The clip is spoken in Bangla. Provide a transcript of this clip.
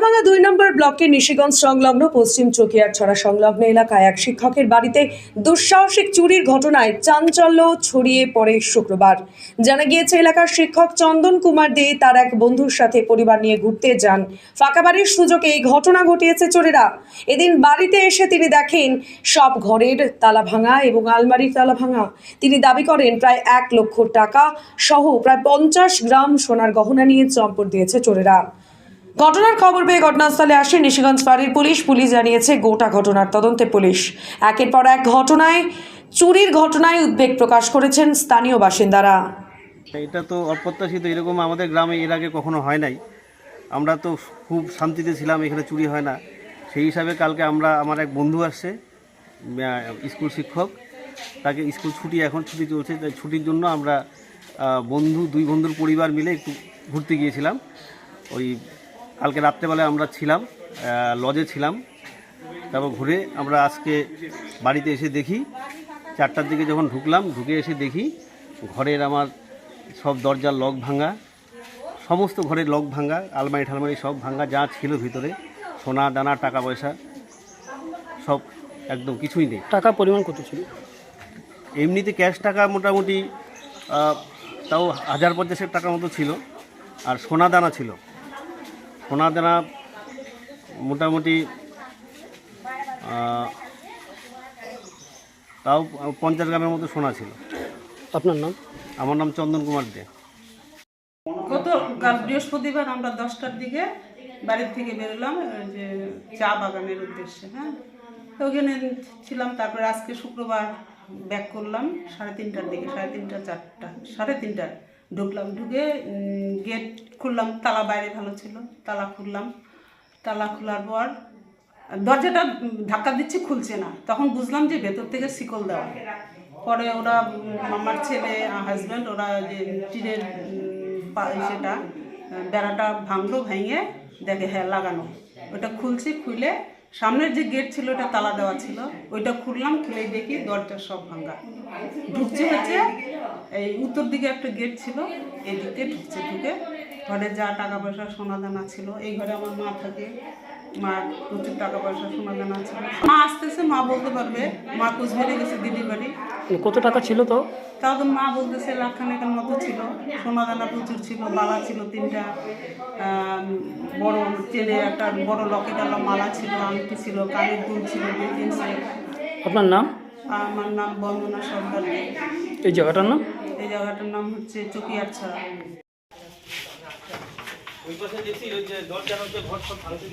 মাথাভাঙা দুই নম্বর ব্লকের নিশিগঞ্জ সংলগ্ন পশ্চিম চকিয়ারছড়া সংলগ্ন এলাকায় এক শিক্ষকের বাড়িতে দুঃসাহসিক চুরির ঘটনায় চাঞ্চল্য ছড়িয়ে পড়ে শুক্রবার। জানা গিয়েছে, এলাকার শিক্ষক চন্দন কুমার দে তার এক বন্ধুর সাথে পরিবার নিয়ে ঘুরতে যান। ফাঁকা বাড়ির সুযোগে এই ঘটনা ঘটিয়েছে চোরেরা। এদিন বাড়িতে এসে তিনি দেখেন, সব ঘরের তালা ভাঙা এবং আলমারির তালা ভাঙা। তিনি দাবি করেন, প্রায় এক লক্ষ টাকা সহ প্রায় পঞ্চাশ গ্রাম সোনার গহনা নিয়ে চম্পট দিয়েছে চোরেরা। ঘটনার খবর পেয়ে ঘটনাস্থলে আসে নিশিগঞ্জ ফাঁড়ির পুলিশ। পুলিশ জানিয়েছে, গোটা ঘটনার তদন্তে পুলিশ। একের পর এক ঘটনায়, চুরির ঘটনায় উদ্বেগ প্রকাশ করেছেন স্থানীয় বাসিন্দারা। এটা তো অপ্রত্যাশিত, এরকম আমাদের গ্রামে এর আগে কখনো হয় নাই। আমরা তো খুব শান্তিতে ছিলাম, এখানে চুরি হয় না। সেই হিসাবে কালকে আমরা, আমার এক বন্ধু আসছে স্কুল শিক্ষক। তাকে স্কুল ছুটি এখন, ছুটি চলছে, তাই ছুটির জন্য আমরা বন্ধু, দুই বন্ধুর পরিবার মিলে একটু ঘুরতে গিয়েছিলাম। ওই কালকে রাত্রেবেলায় আমরা ছিলাম লজে ছিলাম। তারপর ঘুরে আমরা আজকে বাড়িতে এসে দেখি চারটার দিকে যখন ঢুকলাম ঢুকে এসে দেখি ঘরের আমার সব দরজার লক ভাঙা সমস্ত ঘরের লক ভাঙা আলমারি ঠালমারি সব ভাঙা যা ছিল ভিতরে সোনা দানা টাকা পয়সা সব একদম কিছুই নেই। টাকা পরিমাণ কত ছিল? এমনিতে ক্যাশ টাকা মোটামুটি তাও হাজার পঞ্চাশের টাকার মতো ছিল আর সোনা দানা ছিল। সোনা দানা মোটামুটি তাও পঞ্চাশ গ্রামের মতো সোনা ছিল। আপনার নাম? আমার নাম চন্দন কুমার দে। গত কাল বৃহস্পতিবার আমরা দশটার দিকে বাড়ির থেকে বেরোলাম ওই যে চা বাগানের উদ্দেশ্যে হ্যাঁ? তো ওখানে ছিলাম তারপরে আজকে শুক্রবার ব্যাক করলাম সাড়ে তিনটার দিকে সাড়ে তিনটা চারটা সাড়ে তিনটায়। ঢুকলাম, ঢুকে গেট খুললাম, তালা বাইরে ভালো ছিল, তালা খুললাম। তালা খোলার পর দরজাটা ধাক্কা দিচ্ছে, খুলছে না। তখন বুঝলাম যে ভেতর থেকে শিকল দেওয়া। পরে ওরা আমার ছেলে হাজব্যান্ড ওরা যে টিনের সেটা বেড়াটা ভাঙলো, ভেঙে দেখে হ্যাঁ লাগানো। ওটা খুলছি, খুলে সামনের যে গেট ছিল, ওটা তালা দেওয়া ছিল। ওইটা খুললাম খুলেই দেখি দরজা সব ভাঙা। ঢুকছে হচ্ছে এই উত্তর দিকে একটা গেট ছিল এই দিকে ঢুকছে ঢুকে ঘরে যা টাকা পয়সা সোনা দানা ছিল এই ঘরে আমার মা থাকে মা প্রচুর টাকা পয়সা সোনা দানা ছিল। মা আসতেছে মা বলতে পারবে মা কুচবিহারে গেছে দিদির বাড়ি। কত টাকা ছিল তো? তাও তো মা বলতেছে লাখখানেকের মতো ছিল। সোনা দানা প্রচুর ছিল মালা ছিল তিনটা বড় চেনের একটা বড় লকেটালা মালা ছিল আংটি ছিল কানের দুল ছিল। আপনার নাম? আমার নাম বন্দনা সর্দার এই জায়গাটার নাম? এই জায়গাটার নাম হচ্ছে চকিয়ার ছাড়া। ওই পাশে দেখছি ওই যে দরজার হচ্ছে ঘর সব ভাঙতে